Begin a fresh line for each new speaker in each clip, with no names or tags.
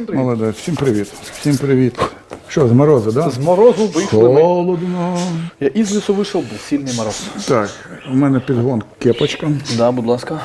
Всім привіт.
Молодець, всім привіт. Всім привіт. Що, з морозу, так?
З морозу вийшли ми.
Холодно.
Я із лісу вийшов, був сильний мороз.
Так, у мене підгон кепочка.
Да, будь ласка.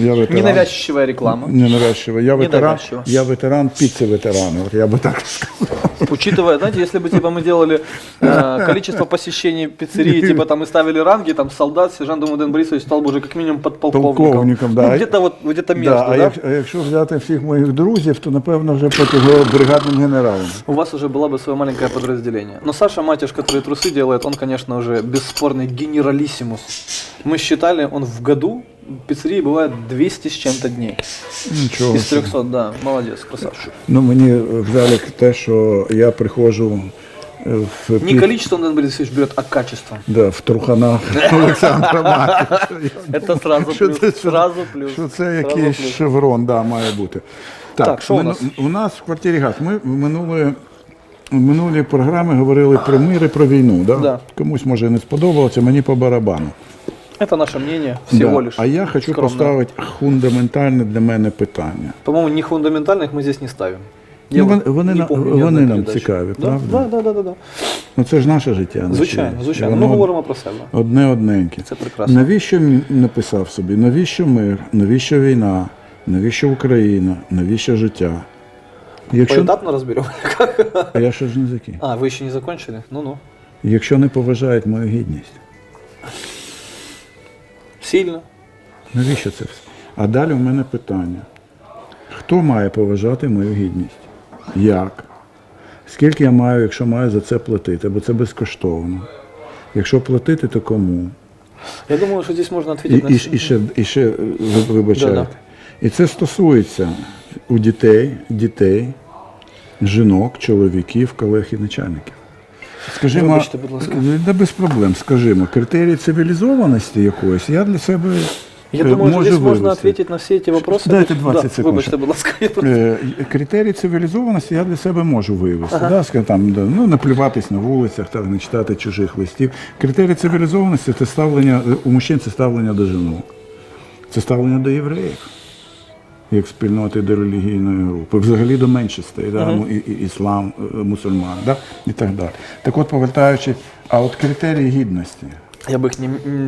Я ветеран.
Ненавязчивая реклама.
Ненавязчиво. Я ветеран,
Ненавязчиво.
я ветеран піци ветерана. От я би так сказав.
Учитывая, знаете, если бы типа мы делали э, количество посещений пиццерии, типа там и ставили ранги, там солдат, сержант Думу Дэн Борисович стал бы уже как минимум подполковником.
Полковником, да.
Ну, где-то вот, где-то между,
Да,
да?
а, як, а якщо взяти всіх моїх друзів, то напевно вже потім бригадним генералом.
У вас уже было бы свое маленькое подразделение. Но Саша Матиш, который трусы делает, он, конечно, уже бесспорный генералиссимус. Мы считали, он в году в пиццерии бывает 200 с чем-то дней.
Нічого.
Из 300, да. Молодец, красавчик.
Ну мені взяли те, що я приходжу е, в,
Не
під-
количество Дэн Борисович берет, а качество.
да, в труханах Олександра Матіша.
Это сразу
Що
плюс.
це, що,
Сразу плюс.
що це
Сразу
якийсь
плюс.
шеврон, да, має бути. Так,
Так, що у
мину-
нас?
у нас в квартирі газ. Ми в минулої, в минулій програмі говорили про мир і про війну. Да?
Да.
Комусь може не сподобалося, мені по барабану.
Это наше мнение всего
Да.
лишь.
А я хочу
скромное.
поставити фундаментальне для мене питання.
По-моему, не фундаментальных мы здесь не ставим.
Ну, вон- вони
не
на-
помню ни
вони
одной
нам
передачи.
цікаві,
да?
правда?
Да, да, да, да, да.
Ну це ж наше життя. не
Звичайно,
чиє.
звичайно.
І
Ми
воно
говоримо про себе.
Одне одненьке.
Це прекрасно.
Навіщо він написав собі? Навіщо мир? Навіщо війна? Навіщо Україна? Навіщо життя? Якщо
Поэтапно разберем.
А я ще ж не закінчив.
А, вы еще не закончили? Ну-ну.
Якщо не поважають мою гідність,
Сильно.
навіщо це все? А далі в мене питання: хто має поважати мою гідність? Як? Скільки я маю, якщо маю за це платити? Бо це безкоштовно. Якщо платити, то кому?
Я думаю, что здесь можно
І,
на
і,
все.
і ще, і ще вибачайте.
Да-да.
І це стосується у дітей, дітей, жінок, чоловіків, колег і начальників. Скажімо,
Вибачте, будь ласка.
да без проблем, скажімо, критерії цивілізованості якоїсь я для себе
Я
е,
думаю, что
можу
здесь можно
вивести.
ответить на все эти вопросы.
Дайте 20
да,
секунд.
Вибачте, будь ласка. я просто-
Е, Критерії цивілізованості я для себе можу вивести. Да, скажімо, там, да, ну, не плюватись на вулицях, так, не читати чужих листів. Критерії цивілізованості це ставлення, у мужчин це ставлення до жінок. Це ставлення до євреїв, як спільноти до релігійної групи, взагалі до меншостей, да, ну, і, і, іслам, е, мусульман, да, і так далі. Так от, повертаючи, а от критерії гідності.
Я бы их не,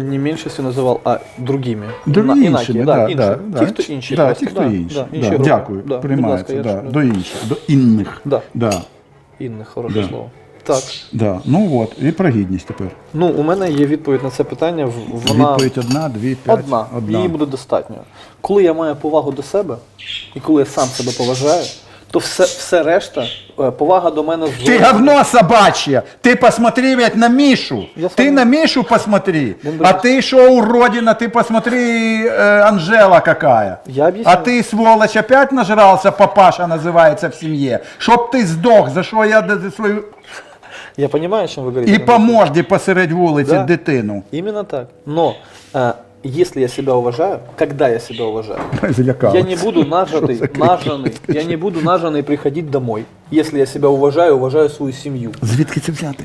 не меньшинством называл, а другими.
Іншими,
інакі,
да,
інші.
да, да,
Ті, хто інші.
Да, ті, хто інші.
Да,
Да,
інші групи.
Дякую,
Да,
приймається.
ласка,
да, до інших, до інних.
Да.
Да,
Інне, хороше
Да.
слово. Так.
да. Ну от, і про гідність тепер.
Ну, у мене є відповідь на це питання. в- Вона
Відповідь одна, дві, п'ять.
одна. Її буде достатньо. Коли я маю повагу до себе, і коли я сам себе поважаю, то все, все решта, е, повага до мене
Ты
зовсім-
говно собачье! Ты посмотри, блядь, на Мишу!
Я
ты
сам-
на Мишу посмотри!
Дэн
А
Борисович.
ты шо, уродина, ты посмотри, э, Анжела какая!
Я объясню.
А ты, сволочь, опять нажрался, папаша называется в семье? Чтоб ты сдох, за что я д- свою...
Я понимаю, о чем вы говорите.
І
Дэн
по
Борисович.
морді посеред вулиці
Да.
дитину.
Именно так. Но э, если я себя уважаю, когда я себя уважаю,
Злякалась.
я не буду нажатый,
за крик?
нажаный, я не буду нажаный приходить домой, если я себя уважаю, уважаю свою сім'ю.
Звідки це взяти?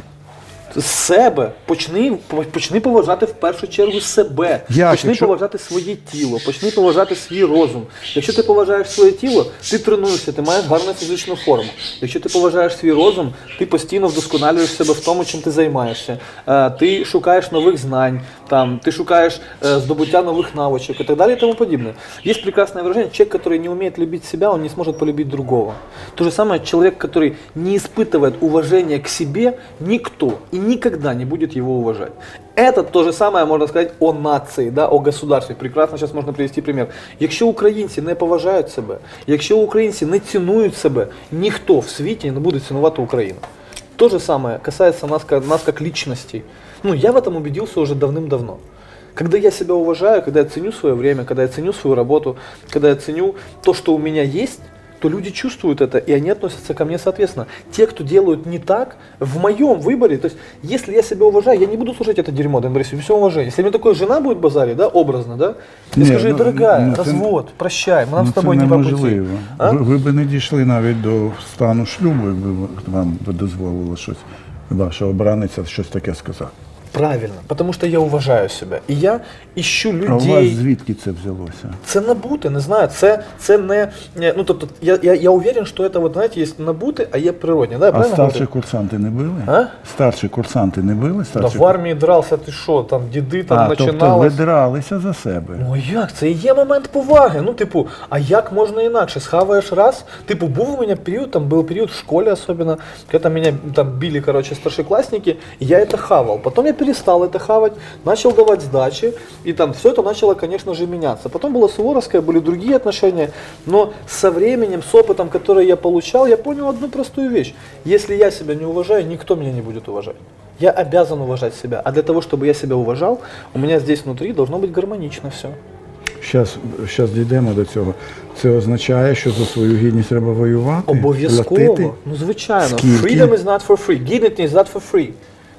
З себе почни, по- почни поважати в першу чергу себе.
Як?
почни
Якщо-
поважати своє тіло, почни поважати свій розум. Якщо ти поважаєш своє тіло, ти тренуєшся, ти маєш гарну фізичну форму. Якщо ти поважаєш свій розум, ти постійно вдосконалюєш себе в тому, чим ти займаєшся. Е, Ти шукаєш нових знань, там, ти шукаєш е, здобуття нових навичок і так далі і тому подібне. Есть прекрасное выражение, человек, который не умеет любить себя, он не сможет полюбить другого. То же самое, человек, который не испытывает уважения к себе, никто и никогда не будет его уважать. Это то же самое можно сказать о нации, да, о государстве. Прекрасно сейчас можна привести пример. Якщо українці не поважають себе, якщо українці не цінують себе, ніхто в світі не буде цінувати Україну. То же самое касается нас, ка- нас как личностей. Ну, я в этом убедился уже давным-давно. Когда я себя уважаю, когда я ценю свое время, когда я ценю свою работу, когда я ценю то, что у меня есть, то люди чувствуют это, и они относятся ко мне соответственно. Те, кто делают не так, в моем выборе, то есть, если я себя уважаю, я не буду слушать это дерьмо, Дэн Борисович, все уважение. Если мне такая жена будет базарить, да, образно, да, я
Не,
скажу,
ну,
дорогая,
ну, це-
развод, прощай, мы нам
Ну,
с тобой
це
не по пути.
неможливо.
А?
Ви, ви б не дійшли навіть до стану шлюбу, якби ви- вам би дозволило щось, ваша обраниця щось таке сказати.
Правильно, потому что я уважаю себя. І я ищу
А у вас звідки це взялося?
Це набути, не знаю. Це, це не. Ну, тобто, я, я, я уверен, що це, от, знаєте, є набути, а є природні. Да,
А старші курсанти не били?
А?
Старші курсанти не били?
Да, в армії дрался, ти що, там діди там
а, тобто ви дралися за себе.
Ну як? Це і є момент поваги. Ну, типу, а як можна інакше? Схаваєш раз. Типу, був у мене період, там був період в школі особенно, когда меня там били, короче, старшеклассники, и я это хавал. Потом я перестал это хавать, начал давать сдачи, и там все это начало, конечно же, меняться. Потом была Суворовская, были другие отношения, но со временем, с опытом, который я получал, я понял одну простую вещь. Если я себя не уважаю, никто меня не будет уважать. Я обязан уважать себя. А для того, чтобы я себя уважал, у меня здесь внутри должно быть гармонично все.
Щас, щас дійдемо до цього. Це означає, що за свою гідність треба воювати?
Обов'язково.
платити?
Ну, звичайно.
Скільки?
Freedom is not for free. Dignity is not for free.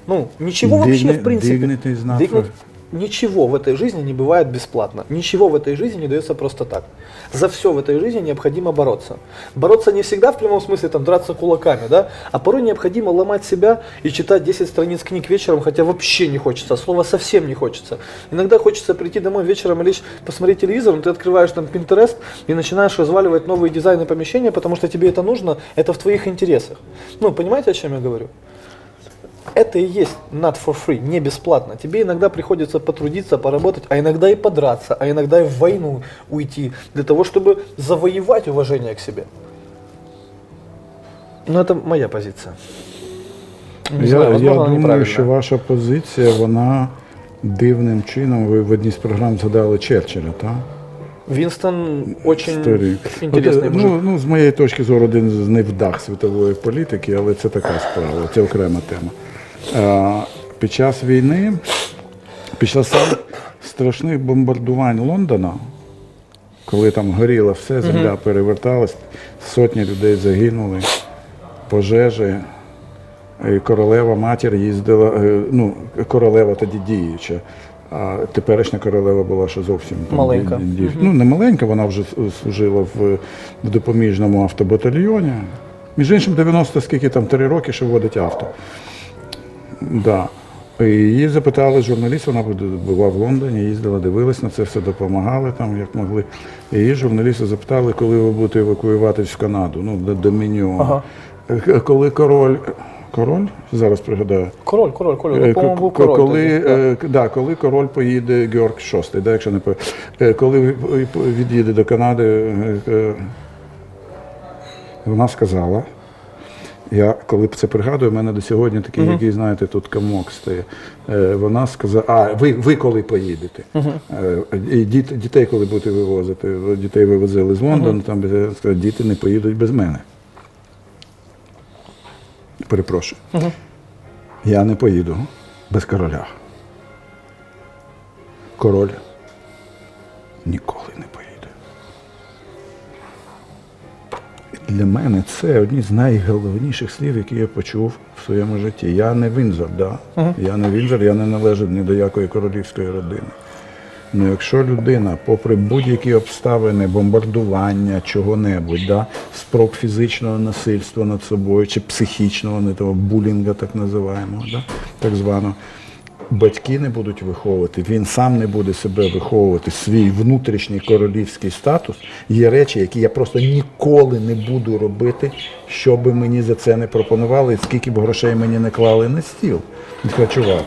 Ну, ничего вообще,
Digni-
в принципе.
dignity is not
Digni-
for-
Ничего в этой жизни не бывает бесплатно. Ничего в этой жизни не дается просто так. За все в этой жизни необходимо бороться. Бороться не всегда в прямом смысле там драться кулаками, да, а порой необходимо ломать себя и читать 10 страниц книг вечером, хотя вообще не хочется, слова совсем не хочется. Иногда хочется прийти домой вечером и лишь посмотреть телевизор, но ты открываешь там Pinterest и начинаешь разваливать новые дизайны помещения, потому что тебе это нужно, это в твоих интересах. Ну, понимаете, о чем я говорю? Это и есть not for free, не бесплатно. Тебе иногда приходится потрудиться, поработать, а иногда и подраться, а иногда и в войну уйти, для того, чтобы завоевать уважение к себе. Ну, это моя позиция. Не
Я,
знаю,
я
возможно, она
думаю,
неправильная.
що ваша позиція, вона дивним чином, ви в одній з програм згадали Черчилля, так?
Винстон очень
Історик.
интересный
От,
мужик.
ну, ну, з моєї точки зору, один з невдах світової політики, але це така справа, це окрема тема. А, під час війни, під час страшних бомбардувань Лондона, коли там горіло все, земля переверталась, сотні людей загинули, пожежі. І королева матір їздила, е, ну, королева тоді діюча. А теперішня королева була ще зовсім там,
Маленька.
ді- ді- Ну, не маленька, вона вже служила в, в допоміжному автобатальйоні. Між іншим, 90 скільки там, 3 роки, що водить авто. Да. І її запитали журналісти, вона була в Лондоні, їздила, дивилась на це все, допомагали там, як могли. І її журналісти запитали, коли ви будете евакуюватись в Канаду, ну, до Домініону.
Ага.
Е, Коли король. Король? Зараз пригадаю.
Король, король, король.
Е,
Ну, по-моєму, був король.
коли,
тоді, да.
е, да, коли король поїде Георг VI, да, якщо не по- коли від'їде до Канади, вона сказала. Я коли це пригадую, в мене до сьогодні такий, який, знаєте, тут комок стає. Е, вона сказала, а ви, ви коли поїдете? Е, і діт, дітей, коли будете вивозити, дітей вивозили з Лондону, там е, сказала, діти не поїдуть без мене. Перепрошую. Я не поїду без короля. Король ніколи не поїде. Для мене це одні з найголовніших слів, які я почув в своєму житті. Я не Вінзор, да? я не Вінзор, я не належу ні до якої королівської родини. Ну, якщо людина, попри будь-які обставини, бомбардування, чого-небудь, да, спроб фізичного насильства над собою чи психічного, не того булінга, так називаємо, да, так звано, батьки не будуть виховувати, він сам не буде себе виховувати, свій внутрішній королівський статус, є речі, які я просто ніколи не буду робити, що би мені за це не пропонували, скільки б грошей мені не клали на стіл. Сказав, чувак,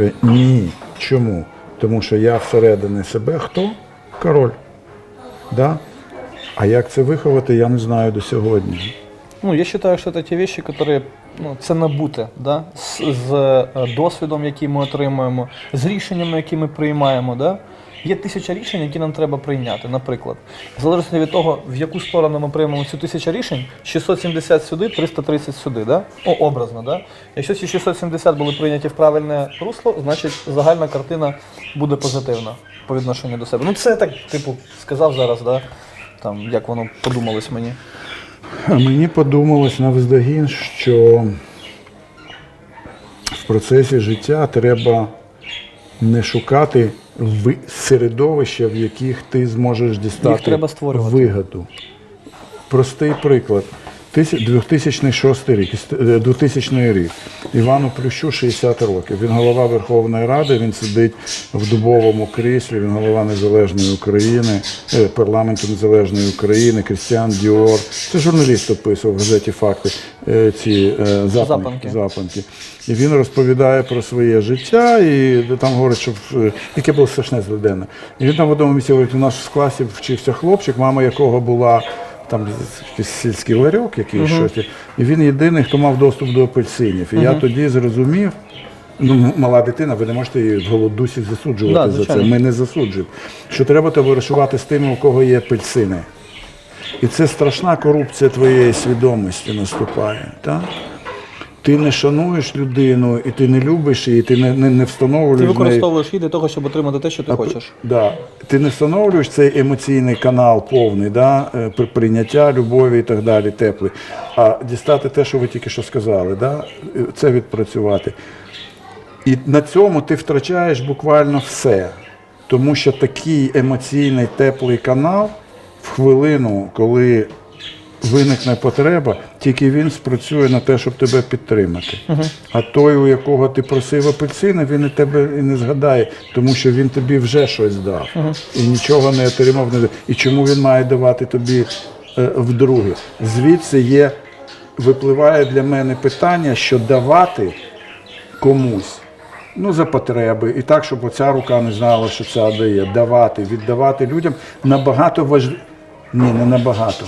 Е, Ні. Чому? Тому що я всередині себе хто? Король. Да? А як це виховати, я не знаю до сьогодні.
Ну, я считаю, що це ті речі, які ну, це набуте, да? з, з е, досвідом, який ми отримуємо, з рішеннями, які ми приймаємо. Да? Є тисяча рішень, які нам треба прийняти. Наприклад, в залежності від того, в яку сторону ми приймемо цю тисячу рішень, 670 сюди, 330 сюди. Да? О, образно. Да? Якщо ці 670 були прийняті в правильне русло, значить загальна картина буде позитивна по відношенню до себе. Ну, це так, типу, сказав зараз, да? там, як воно подумалось мені.
Мені подумалось навздогін, що в процесі життя треба не шукати середовища, в яких ти зможеш дістати
Їх треба
вигоду. Простий приклад. Тисяч- 2006 рік, іс- е, 2000 рік. Івану Плющу 60 років. Він голова Верховної Ради, він сидить в дубовому кріслі, він голова Незалежної України, е, парламенту Незалежної України, Крістіан Діор. Це журналіст описував в газеті Факти е, ці запанки.
Запанки.
запанки. І він розповідає про своє життя, і там говорить, що яке було страшне злиденне. І він там в одному місці говорить, у нас в класі вчився хлопчик, мама якого була там якийсь сільський ларьок, якийсь щось. І він єдиний, хто мав доступ до апельсинів. І я тоді зрозумів. Ну, мала дитина, ви не можете її в голодусі засуджувати
Да,
за це. Ми не засуджуємо. Що треба товаришувати з тими, у кого є апельсини. І це страшна корупція твоєї свідомості наступає. Так? Ти не шануєш людину, і ти не любиш її, ти не, не, не встановлюєш.
Ти використовуєш її для того, щоб отримати те, що ти хочеш.
Да. Ти не встановлюєш цей емоційний канал повний, да? е, прийняття, любові і так далі, теплий. А дістати те, що ви тільки що сказали, да? е, це відпрацювати. І на цьому ти втрачаєш буквально все. Тому що такий емоційний теплий канал в хвилину, коли виникне потреба, тільки він спрацює на те, щоб тебе підтримати. А той, у якого ти просив апельсини, він і тебе і не згадає, тому що він тобі вже щось дав і нічого не отримав. не- І чому він має давати тобі е, вдруге? Звідси є, випливає для мене питання, що давати комусь. Ну, за потреби, і так, щоб оця рука не знала, що ця дає. Давати, віддавати людям набагато важливо. Ні, не набагато.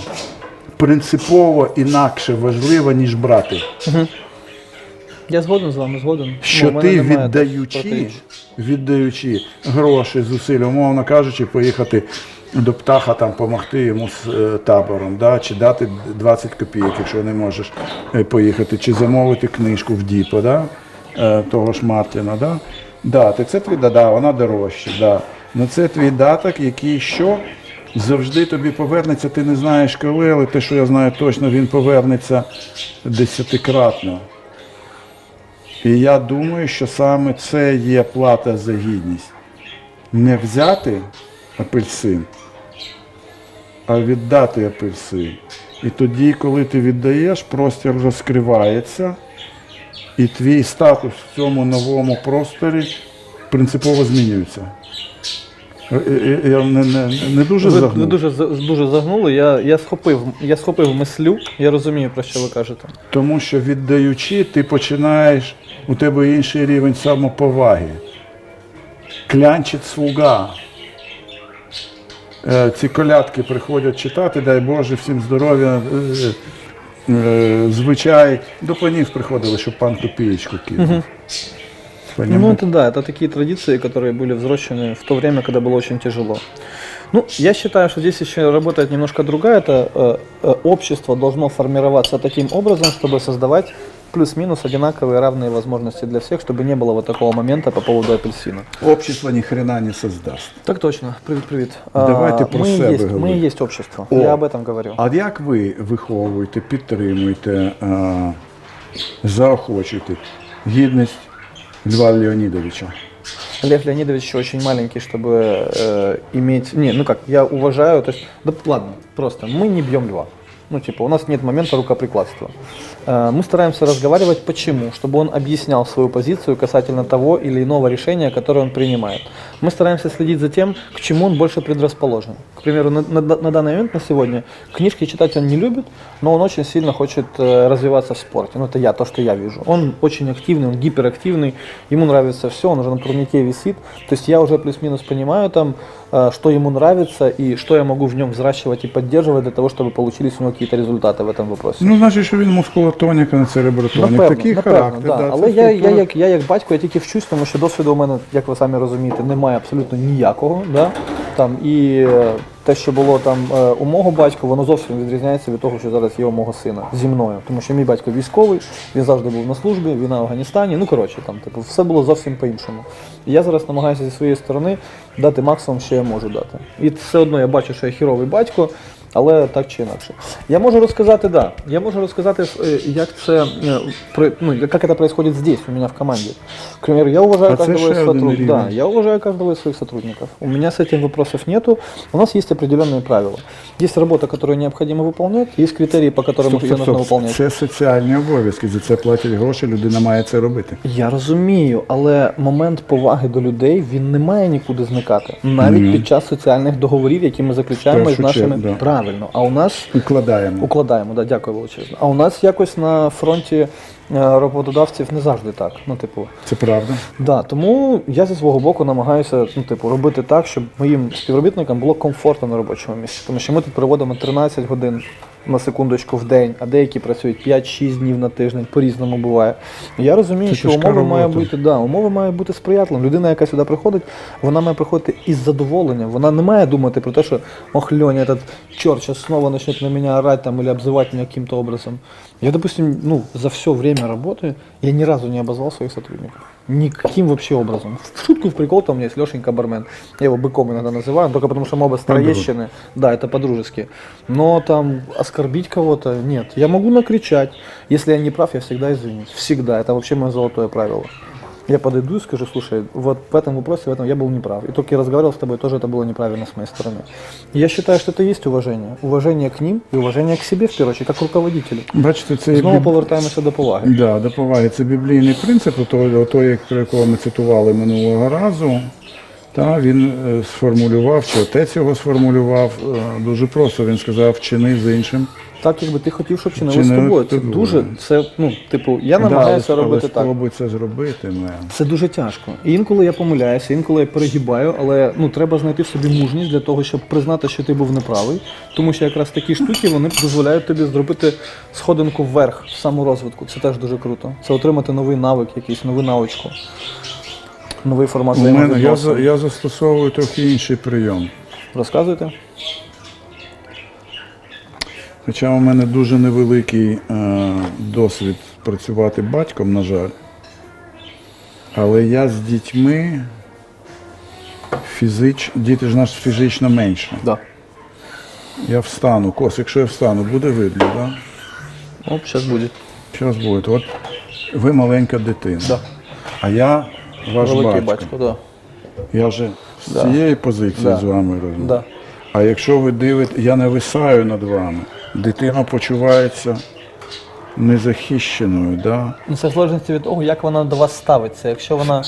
Принципово інакше важливо, ніж брати.
Я згоден з вами, згоден.
Що
Ну,
ти віддаючи, віддаючи гроші, зусилля, умовно кажучи, поїхати до птаха там допомогти йому з е, табором, да? чи дати 20 копійок, якщо не можеш е, поїхати, чи замовити книжку в Діпо, да? е, того ж Мартіна. Да? Дати. Це твій да, да, вона дорожча. Да. Ну це твій даток, який що завжди тобі повернеться, ти не знаєш коли, але те, що я знаю точно, він повернеться десятикратно. І я думаю, що саме це є плата за гідність. Не взяти апельсин, а віддати апельсин. І тоді, коли ти віддаєш, простір розкривається, і твій статус в цьому новому просторі принципово змінюється. Е, Я не, не, не дуже
Ви, ви
загнув.
дуже, дуже загнули. Я, я, схопив, я схопив мислю, я розумію, про що ви кажете.
Тому що віддаючи, ти починаєш, у тебе інший рівень самоповаги. Клянчить слуга. Е, Ці колядки приходять читати, дай Боже, всім здоров'я. е, е, Звичай до панів приходили, щоб пан копієчку кинув.
Ну,
Понімаєте?
это да, это такие традиции, которые были взрослены в то время, когда было очень тяжело. Ну, я считаю, что здесь еще работает немножко другая. Это э, э, общество должно формироваться таким образом, чтобы создавать плюс-минус одинаковые равные возможности для всех, чтобы не было вот такого момента по поводу апельсина.
Общество ні хрена не создасть.
Так точно. Привет, привет.
Давайте
А,
про
мы,
себя
есть, мы
говорить.
и есть общество.
О.
Я об этом говорю.
А як ви виховуєте, підтримуєте, е, заохочуєте гідність Льва Леонідовича?
Лев Леонидович еще очень маленький, чтобы э, иметь... Не, ну как, я уважаю, то есть... Да ладно, просто, мы не бьем льва. Ну, типа, у нас нет момента рукоприкладства. Э, мы стараемся разговаривать почему? Чтобы он объяснял свою позицию касательно того или иного решения, которое он принимает. Мы стараемся следить за тем, к чему он больше предрасположен. К примеру, на, на- на данный момент, на сегодня, книжки читать он не любит, но он очень сильно хочет э, развиваться в спорте. Ну, это я, то, что я вижу. Он очень активный, он гиперактивный, ему нравится все, он уже на турнике висит. То есть я уже плюс-минус понимаю там, что ему нравится и что я могу в нем взращивать и поддерживать для того, чтобы получились у него какие-то результаты в этом вопросе.
Ну, значить, що він мускулотонік, а не церебротонік.
Напевно,
Такий
напевно,
характер.
да.
да,
Але
це
я, я,
структура.
як, я як батько, я тільки вчусь, тому що досвіду у мене, як ви самі розумієте, немає абсолютно ніякого. Да? Там, і е, те, що було там е, у мого батька, воно зовсім відрізняється від того, що зараз є у мого сина зі мною. Тому що мій батько військовий, він завжди був на службі, війна в Афганістані. Ну коротше, там типу, все було зовсім по-іншому. І я зараз намагаюся зі своєї сторони дати максимум, що я можу дати. І все одно я бачу, що я хіровий батько. Але так чи інакше. Я можу розказати, да. Я можу розказати, е, як це е, при- ну, як это происходит здесь, у меня в команде. К примеру, я уважаю
А це
каждого из
ще один
сотрудников. Да,
рівень.
я уважаю каждого из своих сотрудников. У меня с этим вопросов нету. У нас есть определенные правила. Есть работа, которую необходимо выполнять, есть критерии, по которым
Стоп,
ее
стоп,
нужно
стоп.
выполнять.
Це соціальні обов'язки, за це платять гроші, людина має це робити.
Я розумію, але момент поваги до людей він не має нікуди зникати. Навіть
Ні.
під час соціальних договорів, які ми заключаємо
Першу
з нашими
чергу, да.
правильно. А у нас
Укладаємо.
укладаємо, да, дякую величезно. А у нас якось на фронті роботодавців не завжди так. Ну, типу,
Це правда.
да, тому я зі свого боку намагаюся ну, типу, робити так, щоб моїм співробітникам було комфортно на робочому місці. Тому що ми тут проводимо 13 годин на секундочку в день, а деякі працюють 5-6 днів на тиждень, по-різному буває. Я розумію,
Це
що умови має бути, да, умови мають бути сприятливими. Людина, яка сюди приходить, вона має приходити із задоволенням. Вона не має думати про те, що ох, Льоня, этот черт сейчас снова начнет на меня орать там, или обзывать меня каким-то образом. Я, допустим, ну, за все время работы я ни разу не обозвал своих сотрудников. Никаким вообще образом. В шутку, в прикол, там у меня есть Лешенька Бармен. Я его быком иногда называю, только потому что мы оба с Троещины. Да, это по-дружески. Но там оскорбить кого-то нет. Я могу накричать. Если я не прав, я всегда извинюсь. Всегда. Это вообще мое золотое правило. Я подойду и скажу, слушай, вот в этом вопросе, в этом я был неправ. И только я разговаривал с тобой, тоже это было неправильно с моей стороны. Я считаю, что это есть уважение. Уважение к ним и уважение к себе, в первую очередь, как к руководителю.
Бачите, це
Знову
біб-
повертаємося до поваги.
Да, до поваги. Це біблійний принцип, ото, ото, як про якого ми цитували минулого разу. Та він е, сформулював, чи отець його сформулював е, дуже просто. Він сказав, вчини з іншим.
Так, якби ти хотів, щоб чинили з тобою. Це
тобою.
дуже, це, ну, типу, я намагаюся
але-
робити
але
так.
спробуй це зробити. Мен.
Це дуже тяжко. І інколи я помиляюся, інколи я перегибаю, але ну треба знайти в собі мужність для того, щоб признати, що ти був неправий. Тому що якраз такі штуки вони дозволяють тобі зробити сходинку вверх в саморозвитку. Це теж дуже круто. Це отримати новий навик, якийсь нову навичку, новий формат
У мене я, за- я застосовую трохи інший прийом.
Розказуйте?
Хоча у мене дуже невеликий е, досвід працювати батьком, на жаль. Але я з дітьми фізич... діти ж нас фізично менше.
Да.
Я встану, кос, якщо я встану, буде видно, так? Да?
Оп, зараз буде.
Зараз буде. От ви маленька дитина.
Да.
А я ваш
Великий
батько.
батько, да.
Я вже з
Да.
цієї позиції
Да.
з вами розмовляю.
Да.
А якщо ви дивите, я нависаю над вами, дитина почувається незахищеною. Да?
Ну, це в залежності від того, як вона до вас ставиться. Якщо вона.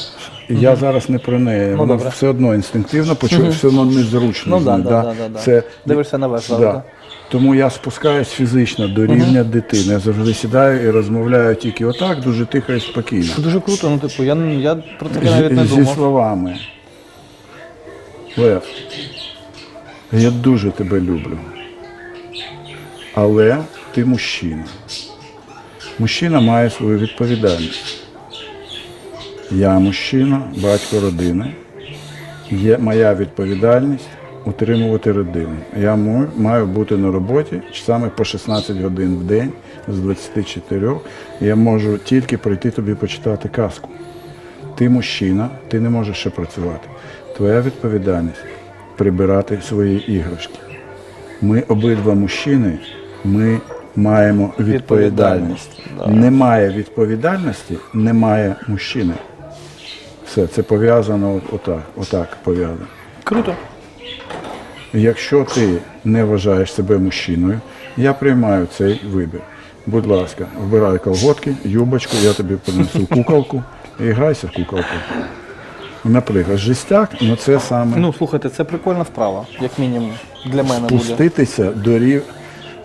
І Я зараз не про неї.
Ну,
Вона
добре.
все одно інстинктивно почує, все одно незручно.
Ну
з
да,
нею,
да, да, да, да.
Це,
Дивишся на вас завжди.
да. Тому я спускаюсь фізично до рівня дитини. Я завжди сідаю і розмовляю тільки отак, дуже тихо і спокійно.
Це дуже круто, ну типу, я, я про таке навіть не
З- Зі
думав.
словами. Лев, я дуже тебе люблю. Але ти мужчина. Мужчина має свою відповідальність. Я мужчина, батько родини. Є моя відповідальність утримувати родину. Я маю бути на роботі саме по 16 годин в день з 24. Я можу тільки прийти тобі почитати казку. Ти мужчина, ти не можеш ще працювати. Твоя відповідальність прибирати свої іграшки. Ми обидва мужчини, ми маємо відповідальність.
Відповідальність, да.
Немає відповідальності, немає мужчини. Все, це пов'язано отак, отак пов'язано.
Круто.
Якщо ти не вважаєш себе мужчиною, я приймаю цей вибір. Будь ласка, вбирай колготки, юбочку, я тобі принесу куколку і грайся в куколку. Наприклад, жестяк, ну це саме
Ну, слухайте, це прикольна вправа, як мінімум, для мене буде.
спуститися до рів.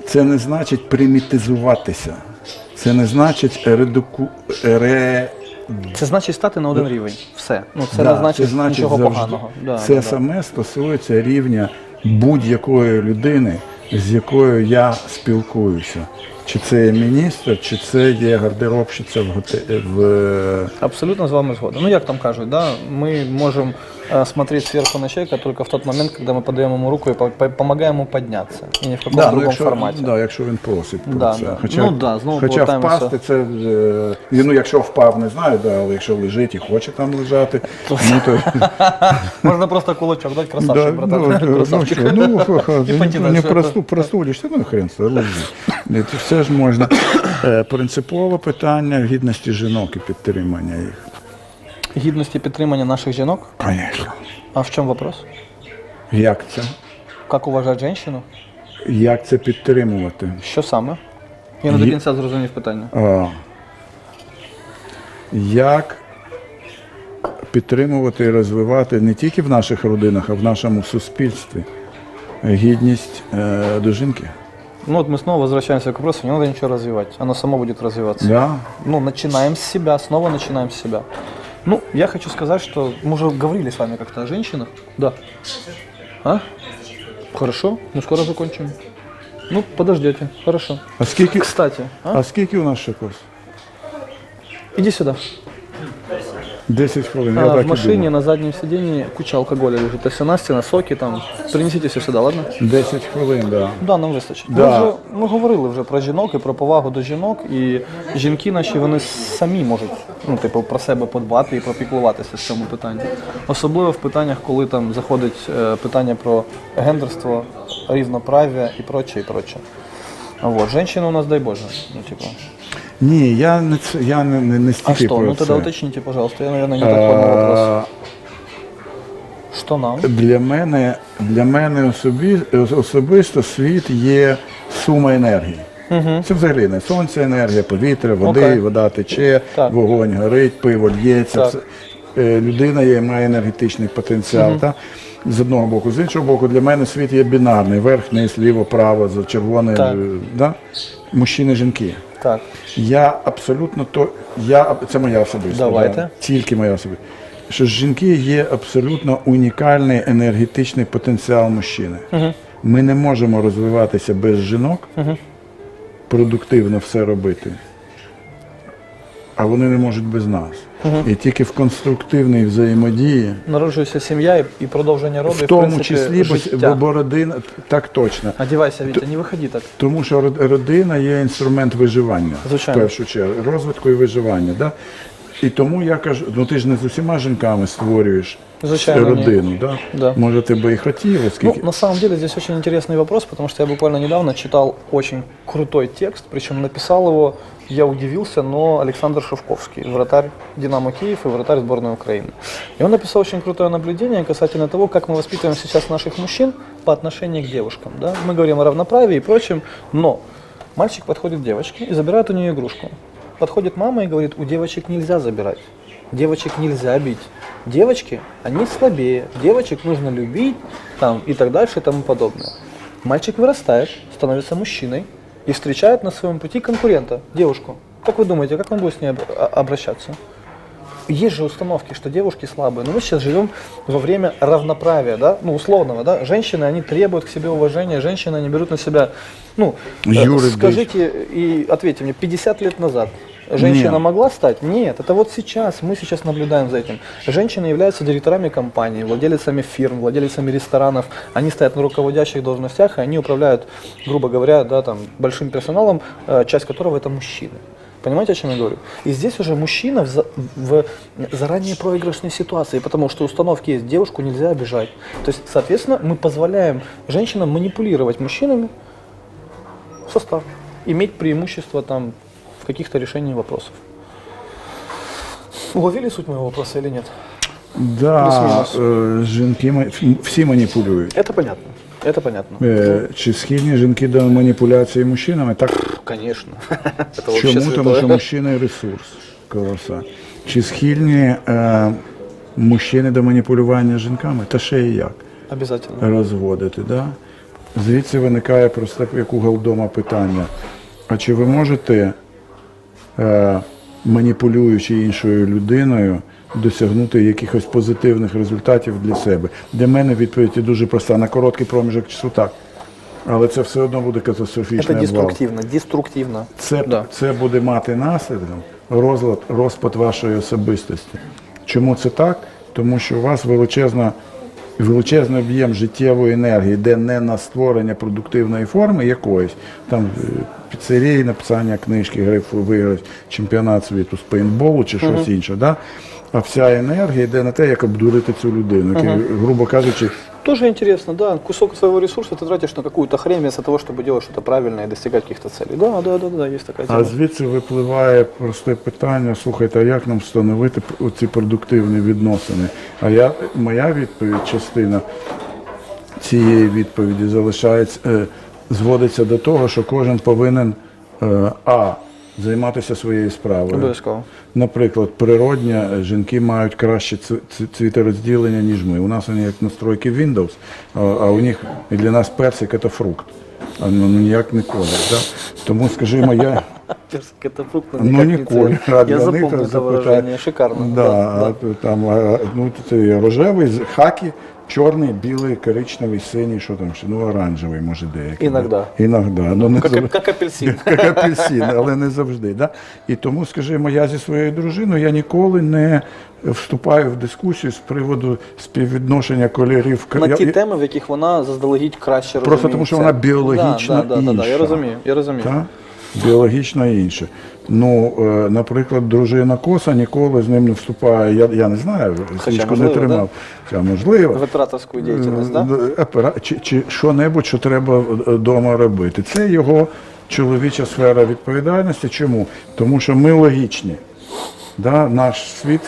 Це не значить примітизуватися. Це не значить редуку... ре...
Це значить стати на один рівень. Все. Ну, це
Да,
не значить, нічого
завжди.
поганого. Да,
це
да, да.
саме стосується рівня будь-якої людини, з якою я спілкуюся. Чи це є міністр, чи це є гардеробщиця в, в
Абсолютно з вами згоден. Ну як там кажуть, да? ми можемо смотреть сверху на человека только в тот момент, когда мы подаем ему руку и по- по- помогаем ему подняться. И ни в каком
Да, ну,
другом
якщо,
форматі.
да, якщо він просить про
Да,
це.
да.
Хоча,
Ну, да, знову
хоча впасти це, е, ну якщо впав, не знаю, да, але якщо лежить і хоче там лежати, ну то
Можно просто кулачок дать, красавчик,
Да,
братан.
ну, ну, ну, ха-ха,
І
не, не простулишся, ну хрен це лежи. Це все ж можна. Е, Принципове питання гідності жінок і підтримання їх.
Гідності підтримання наших жінок.
Звісно.
А в чому вопрос?
Як це?
Как уважати жінку?
Як це підтримувати?
Що саме? Я не до
Є-
кінця зрозумів питання.
А, як підтримувати і розвивати не тільки в наших родинах, а в нашому суспільстві гідність е, до жінки?
Ну вот мы снова возвращаемся к вопросу, не надо ничего развивать, оно само будет развиваться.
Да?
Ну, начинаем с себя, снова начинаем с себя. Ну, я хочу сказать, что мы уже говорили с вами как-то о женщинах. Да. А? Хорошо, ну скоро закончим. Ну, подождете, хорошо.
А скільки,
Кстати, а?
а скільки у нас ще кос?
иди сюда.
10 хвилин. Я
А,
так
в
і
машине
думав.
на заднем сиденье куча алкоголя лежит. Если Настя, соки там. Принесите все сюда, ладно?
10 хвилин, так. Да.
Да, нам вистачить.
Да.
Ми, вже, ми говорили вже про жінок і про повагу до жінок, і жінки наші вони самі можуть ну, типу, про себе подбати і пропіклуватися в цьому питанні. Особливо в питаннях, коли там заходить е, питання про гендерство, рівноправ'я і проче, і проче. А Вот. Женщины у нас, дай Боже. Ну, типа.
Ні, я не це- я не, не, не
А
стільки
что?
про
Ну
це.
тогда уточните, пожалуйста. Я, наверное, не так понял вопрос.
А,
Что нам?
Для мене, для мене особі, особисто світ є сума енергії. Це взагалі не сонце енергія, повітря, води,
Окей.
вода тече,
Так.
вогонь горить, пиво лється.
Так.
Все. Е, Людина є, має енергетичний потенціал. Та? З одного боку, з іншого боку, для мене світ є бінарний: верх, низ, ліво, право, за червоне.
Так.
е, Да? Мужчини, жінки.
Так.
Я абсолютно то. Я, це моя особиста.
Давайте.
Да, тільки моя особиста. Що жінки є абсолютно унікальний енергетичний потенціал мужчини. Ми не можемо розвиватися без жінок, продуктивно все робити. А вони не можуть без нас. І тільки в конструктивній взаємодії,
Народжується сім'я і, і продовження роду,
в
і,
тому
принципі,
числі, бо, бо родина так точно.
Одівайся, Вітя, не виходи так.
Тому що род- родина є інструмент виживання
Звичайно.
в першу чергу, розвитку і виживання. Да? І тому я кажу, ну ти ж не з усіма жінками створюєш
Звичайно, ні.
родину, да?
Да.
Може, ти би і хотів,
Ну,
оскільки.
на самом деле здесь очень интересный вопрос, потому что я буквально недавно читал очень крутой текст, причем написал его, я удивился, но Александр Шевковский, вратарь «Динамо Киев» и вратарь сборной Украины. И он написал очень крутое наблюдение касательно того, как мы воспитываем сейчас наших мужчин по отношению к девушкам. Да? Мы говорим о равноправии и прочем, но мальчик подходит к девочке и забирает у нее игрушку. Подходит мама и говорит, у девочек нельзя забирать. Девочек нельзя бить. Девочки, они слабее. Девочек нужно любить там, и так дальше и тому подобное. Мальчик вырастает, становится мужчиной и встречает на своем пути конкурента, девушку. Как вы думаете, как он будет с ней а- обращаться? Есть же установки, что девушки слабые, но мы сейчас живем во время равноправия, да, ну условного, да, женщины, они требуют к себе уважения, женщины, они берут на себя, ну, э,
Юрий
скажите и ответьте мне, 50 лет назад женщина
Нет.
могла стать? Нет, это вот сейчас, мы сейчас наблюдаем за этим. Женщины являются директорами компаний, владельцами фирм, владельцами ресторанов, они стоят на руководящих должностях, и они управляют, грубо говоря, да, там, большим персоналом, э, часть которого это мужчины. Понимаете, о чем я говорю? И здесь уже мужчина в, за- в заранее проигрышной ситуации, потому что установки есть, девушку нельзя обижать. То есть, соответственно, мы позволяем женщинам манипулировать мужчинами в состав, иметь преимущество там в каких-то решениях вопросов. Уловили суть моего вопроса или нет?
Да,
плюс-мінус.
е, жінки ма- всі маніпулюють.
Это понятно. Это понятно.
Е, Чи схильні жінки до маніпуляції мужчинами? Так
Конечно.
Чому? Тому що мужчина ресурс колоса. Чи схильні е, мужчини до маніпулювання жінками? Та ще і як
Обязательно.
розводити. Да? Звідси виникає просто як у Галдома питання. А чи ви можете, е, маніпулюючи іншою людиною, досягнути якихось позитивних результатів для себе? Для мене відповідь дуже проста. На короткий проміжок часу так. Але це все одно буде
Это
катастрофічний обвал.
деструктивно, деструктивно.
Це,
Да.
це буде мати наслідком розлад, розпад вашої особистості. Чому це так? тому що у вас величезна. Величезний об'єм життєвої енергії, де не на створення продуктивної форми якоїсь, там е, піцерії, написання книжки, грифу виграти чемпіонат світу з пейнтболу чи щось інше. Да? А вся енергія йде на те, як обдурити цю людину, який, грубо кажучи,
Тоже интересно, да. Кусок своего ресурса ты тратишь на какую-то хрень вместо того, чтобы делать что-то правильное и достигать каких-то целей. Да, да, да, да, есть такая тема.
А звідси випливає просте питання: слухайте, а як нам встановити ці продуктивні відносини? А я, моя відповідь, частина цієї відповіді залишається, е, зводиться до того, що кожен повинен е, а. Займатися своєю справою.
Обов'язково.
Наприклад, природня е, жінки мають краще цвіторозділення, ніж ми. У нас вони як настройки Windows, а, а у них і для нас персик це фрукт, а ну, ніяк не колір. Да? Тому, скажімо, я.
Персик это фрукт, но
Ну,
никак
не
не
колір,
цель.
а
Я
для них
запомню это
запитаю.
выражение. Шикарно.
Да,
да.
а то там а, ну, це рожевий, з- хакі, чорний, білий, коричневий, синій, що там ще, ну оранжевий, може деякий.
Іногда.
Да. Іногда. Ну, не
Как,
зав-
как апельсин.
як апельсин, але не завжди. Да? І тому, скажімо, я зі своєю дружиною я ніколи не вступаю в дискусію з приводу співвідношення кольорів.
На
Я-
ті
я-
теми, в яких вона заздалегідь краще розуміє.
Просто тому, що вона біологічно
да, да, да, да, да,
інша.
Я розумію, я розумію.
Та? Біологічно інше. Ну, е, наприклад, дружина коса ніколи з ним не вступає. Я, я не знаю, свічку не тримав. Це можливо.
В операторську діяльність, да?
Е, опера- чи, чи що-небудь, що треба вдома робити. Це його чоловіча сфера відповідальності. Чому? Тому що ми логічні. Да? Наш світ,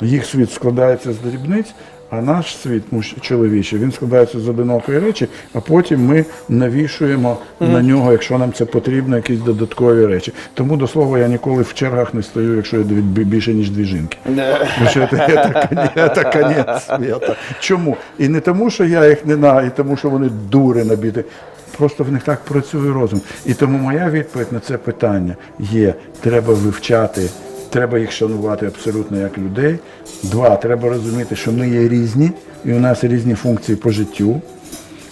їх світ складається з дрібниць, а наш світ, чоловічий, він складається з одинокої речі, а потім ми навішуємо на нього, якщо нам це потрібно, якісь додаткові речі. Тому до слова я ніколи в чергах не стою, якщо дві- більше ніж дві жінки. Це конець світу. Чому? І не тому, що я їх не на, і тому, що вони дури набіти. Просто в них так працює розум. І тому моя відповідь на це питання є: треба вивчати, треба їх шанувати абсолютно як людей. Два, треба розуміти, що ми є різні, і у нас різні функції по життю.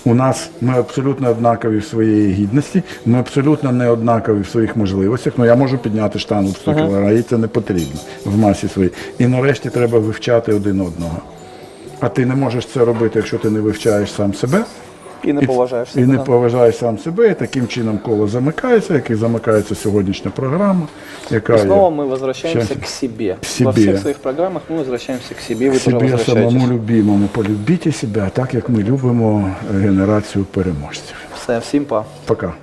У нас ми абсолютно однакові в своїй гідності, ми абсолютно не однакові в своїх можливостях. Ну я можу підняти штангу в 100 кг, їй це не потрібно в масі своїй. І нарешті треба вивчати один одного. А ти не можеш це робити, якщо ти не вивчаєш сам себе.
І не поважаєш
І
себе.
не
да.
поважаєш сам себе, і таким чином коло замикається, як і замикається сьогоднішня програма, яка
И снова
є
мы возвращаемся
Сейчас.
к себе.
К себе.
Во всех своих программах мы возвращаемся к себе, вы тоже
себе
возвращаетесь.
самому любимому. Полюбіть себе, так як ми любимо генерацію переможців.
Все, всім па.
Пока.